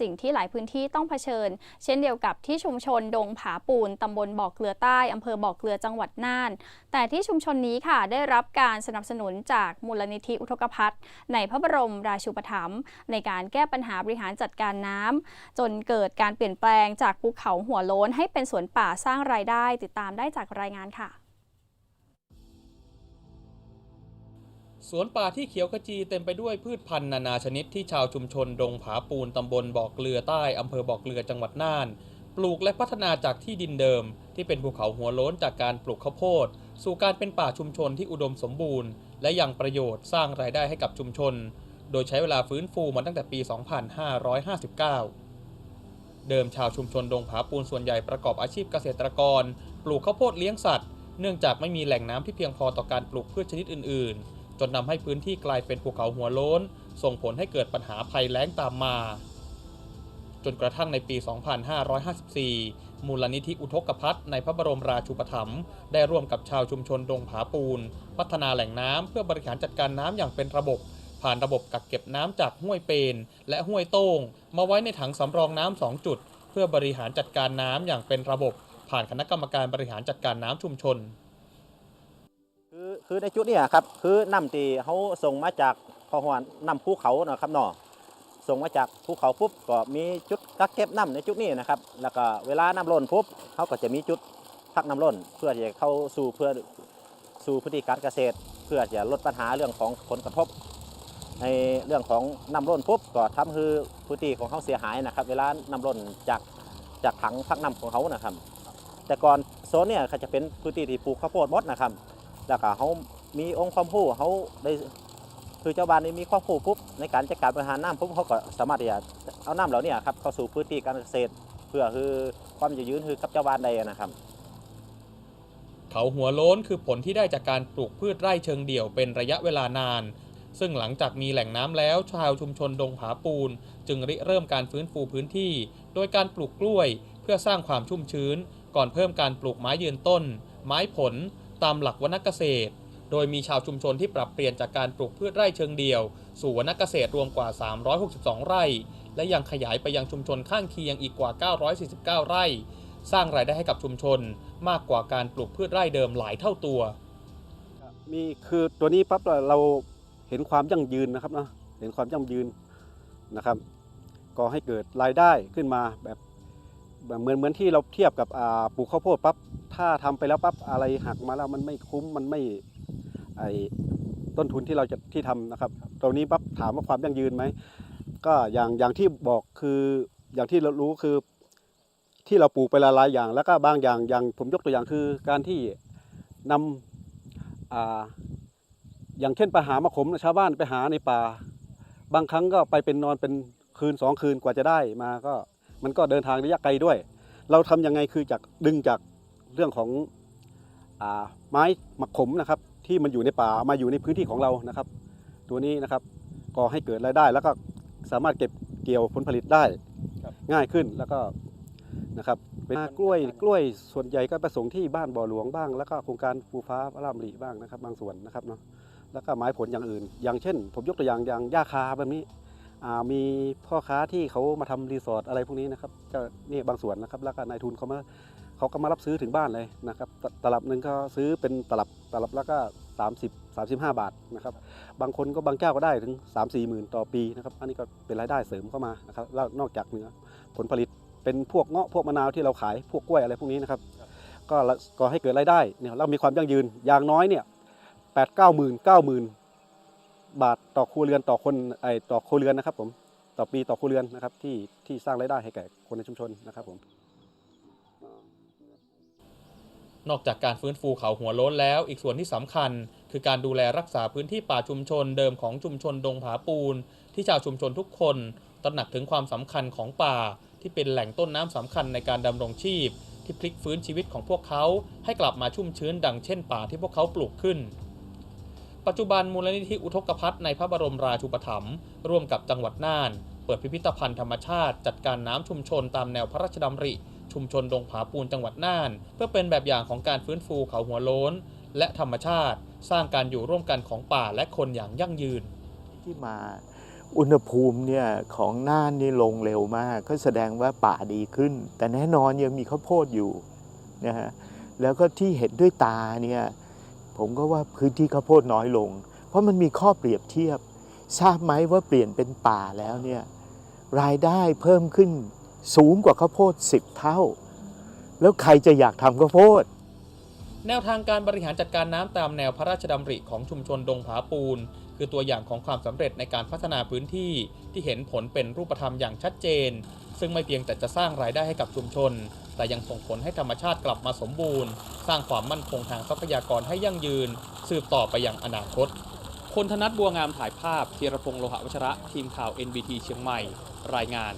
สิ่งที่หลายพื้นที่ต้องเผชิญ เช่นเดียวกับที่ชุมชนดงผาปูนตำบลบ่อเกลือใต้อำเภอบ่อเกลือจังหวัดน่าน แต่ที่ชุมชนนี้ค่ะได้รับการสนับสนุนจากมูลนิธิอุทกภัทรในพระบรมราชูปถัมภ์ในการแก้ปัญหาบริหารจัดการน้ำจนเกิดการเปลี่ยนแปลงจากภูเขาหัวโล้นให้เป็นสวนป่าสร้างรายได้ ติดตามได้จากรายงานค่ะ สวนป่าที่เขียวขจีเต็มไปด้วยพืชพันธุ์นานาชนิดที่ชาวชุมชนดงผาปูนตำบลบ่อเกลือใต้อำเภอบ่อเกลือจังหวัดน่าน ปลูกและพัฒนาจากที่ดินเดิม ที่เป็นภูเขาหัวโล้นจากการปลูกข้าวโพด สู่การเป็นป่าชุมชนที่อุดมสมบูรณ์ และยังประโยชน์สร้างรายได้ให้กับชุมชน โดยใช้เวลาฟื้นฟูมาตั้งแต่ปี 2559 เดิมชาวชุมชนดงผาปูนส่วนใหญ่ประกอบอาชีพเกษตรกร ปลูกข้าวโพดเลี้ยงสัตว์ เนื่องจากไม่มีแหล่งน้ำที่เพียงพอต่อการปลูกพืชชนิดอื่น ๆ จนนำให้พื้นที่กลายเป็นภูเขาหัวโล้น ส่งผลให้เกิดปัญหาภัยแล้งตามมา จนกระทั่งในปี 2554 มูลนิธิอุทกภัทรในพระบรมราชูปถัมภ์ได้ร่วมกับชาวชุมชนดงผาปูน พัฒนาแหล่งน้ำเพื่อบริหารจัดการน้ำอย่างเป็นระบบ ผ่านระบบกักเก็บน้ำจากห้วยเปน และห้วยโต้ง มาไว้ในถังสำรองน้ำสองจุด เพื่อบริหารจัดการน้ำอย่างเป็นระบบ ผ่านคณะกรรมการบริหารจัดการน้ำชุมชน คือในจุดนี้ครับคือน้ำที่เขาส่งมาจากพอหวนน้ำภูเขาเนาะครับเนาะส่งมาจากภูเขาปุ๊บก็มีจุดกักเก็บน้ำในจุดนี้นะครับ แล้วก็เวลาน้ำล้นปุ๊บเขาก็จะมีจุดพักน้ำล้นเพื่อจะเข้าสู่เพื่อสู่พื้นที่การเกษตร เพื่อจะลดปัญหาเรื่องของผลกระทบ ในเรื่องของน้ำล้นปุ๊บก็ทำให้พื้นที่ของเขาเสียหายนะครับ เวลาน้ำล้นจากจากถังพักน้ำของเขานะครับ แต่ก่อนโซนเนี่ยเขาจะเป็นพื้นที่ที่ปลูกข้าวโพดมดนะครับ แล้วก็เขามีองค์ความรู้เขาได้คือเจ้าบ้านนี่มีความรู้ปุ๊บในการจัดการบริหารน้ำปุ๊บเขาก็สามารถที่จะเอาน้ำเหล่านี้ครับเข้าสู่พื้นที่การเกษตร เพื่อคือความยั่ยืนคือกับเจ้าบ้านใดนะครับ เขาหัวโล้นคือผลที่ได้จากการปลูกพืชไร่เชิงเดี่ยวเป็นระยะเวลานาน ซึ่งหลังจากมีแหล่งน้ำแล้วชาวชุมชนดงผาปูน จึงริเริ่มการฟื้นฟูพื้นที่ โดยการปลูกกล้วย เพื่อสร้างความชุ่มชื้น ก่อนเพิ่มการปลูกไม้ยืนต้น ไม้ผล ตามหลักวรรณเกษตร โดยมีชาวชุมชนที่ปรับเปลี่ยนจากการปลูกพืชไร่เชิงเดี่ยว สู่วรรณเกษตรรวมกว่า 362 ไร่ และยังขยายไปยังชุมชนข้างเคียงอีกกว่า 949 ไร่ สร้างรายได้ให้กับชุมชนมากกว่าการปลูกพืชไร่เดิมหลายเท่าตัว มีคือตัวนี้ปั๊บเราเห็นความยั่งยืนนะครับนะเห็นความยั่งยืนนะครับ ก็ให้เกิดรายได้ขึ้นมาแบบ เหมือนเหมือนที่เราเทียบกับปลูกข้าวโพดปั๊บถ้าทำไปแล้วปั๊บอะไรหักมาแล้วมันไม่คุ้มมันไม่ไอต้นทุนที่เราจะที่ทำนะครับ ตรงนี้ปั๊บถามว่าความยั่งยืนไหมก็อย่างอย่างที่บอกคืออย่างที่เรารู้คือที่เราปลูกไปหลายอย่าง แล้วก็บางอย่างอย่างผมยกตัวอย่างคือการที่นำอ่าอย่างเช่นไปหามะขมชาวบ้านไปหาในป่า บางครั้งก็ไปเป็นนอนเป็นคืนสองคืนกว่าจะได้มาก็ มันก็เดินทางระยะไกลด้วย เราทำยังไงคือจากดึงจากเรื่องของอ่าไม้มะขมนะครับ ที่มันอยู่ในป่ามาอยู่ในพื้นที่ของเรานะครับ ตัวนี้นะครับก็ให้เกิดรายได้ แล้วก็สามารถเก็บเกี่ยวผลผลิตได้ครับง่ายขึ้นแล้วก็นะครับเป็นกล้วยกล้วยส่วนใหญ่ก็ไปส่งที่บ้านบ่อหลวงบ้าง แล้วก็โครงการภูฟ้าพระรามรีบ้างนะครับ บางส่วนนะครับเนาะแล้วก็ไม้ผลอย่างอื่น อย่างเช่น ผมยกตัวอย่างอย่างหญ้าคาแบบนี้อ่า มีพ่อค้าที่เขามาทำรีสอร์ทอะไรพวกนี้นะครับก็นี่บางส่วนนะครับ แล้วก็นายทุนเขามาเขาก็มารับซื้อถึงบ้านเลยนะครับตตลับหนึ่งก็ซื้อเป็นตลับตลับแล้วก็ 30 35 บาทนะครับ บางคนก็บางเจ้าก็ได้ถึง 3 4หมื่นต่อปีนะครับ อันนี้ก็เป็นรายได้เสริมเข้ามานะครับแล้วนอกจากเนื้อผลผลิตเป็นพวกเงาะพวกมะนาวที่เราขายพวกกล้วยอะไรพวกนี้นะครับ ก็ละก็ให้เกิดรายได้เนี่ยเรามีความยั่งยืนอย่างน้อยเนี่ยแปดเก้าหมื่นเก้าหมื่น บาทต่อครัวเรือนต่อคนไอต่อครัวเรือนนะครับ ผมต่อปีต่อครัวเรือนนะครับ ที่ที่สร้างรายได้ให้แก่คนในชุมชนนะครับผมนอกจากการฟื้นฟูเขาหัวโล้นแล้ว อีกส่วนที่สำคัญ คือการดูแลรักษาพื้นที่ป่าชุมชนเดิมของชุมชนดงผาปูน ที่ชาวชุมชนทุกคนตระหนักถึงความสำคัญของป่า ที่เป็นแหล่งต้นน้ำสำคัญในการดำรงชีพ ที่พลิกฟื้นชีวิตของพวกเขา ให้กลับมาชุ่มชื้นดังเช่นป่าที่พวกเขาปลูกขึ้น ปัจจุบันมูลนิธิอุทกภัทรในพระบรมราชูปถัมภ์ร่วมกับจังหวัดน่าน เปิดพิพิธภัณฑ์ธรรมชาติ จัดการน้ำชุมชนตามแนวพระราชดำริ ชุมชนดงผาปูนจังหวัดน่าน เพื่อเป็นแบบอย่างของการฟื้นฟูเขาหัวโล้น และธรรมชาติ สร้างการอยู่ร่วมกันของป่าและคนอย่างยั่งยืน ที่มาอุณหภูมิเนี่ยของน่านนี่ลงเร็วมาก ก็แสดงว่าป่าดีขึ้น แต่แน่นอนยังมีข้าวโพดอยู่นะฮะแล้วก็ที่เห็นด้วยตาเนี่ย ผมก็ว่าพื้นที่ข้าวโพดน้อยลง เพราะมันมีข้อเปรียบเทียบ ทราบไหมว่าเปลี่ยนเป็นป่าแล้วเนี่ยรายได้เพิ่มขึ้นสูงกว่าข้าวโพดสิบเท่า แล้วใครจะอยากทำข้าวโพด แนวทางการบริหารจัดการน้ำตามแนวพระราชดำริของชุมชนดงผาปูน คือตัวอย่างของความสำเร็จในการพัฒนาพื้นที่ที่เห็นผลเป็นรูปธรรมอย่างชัดเจน ซึ่งไม่เพียงแต่จะสร้างรายได้ให้กับชุมชน แต่ยังส่งผลให้ธรรมชาติกลับมาสมบูรณ์ สร้างความมั่นคงทางทรัพยากรให้ยั่งยืน สืบต่อไปอยังอนาคต คนธนัทบัวงามถ่ายภาพธีรพงษ์โลหะวัชระทีมข่าว NBT เชียงใหม่ รายงาน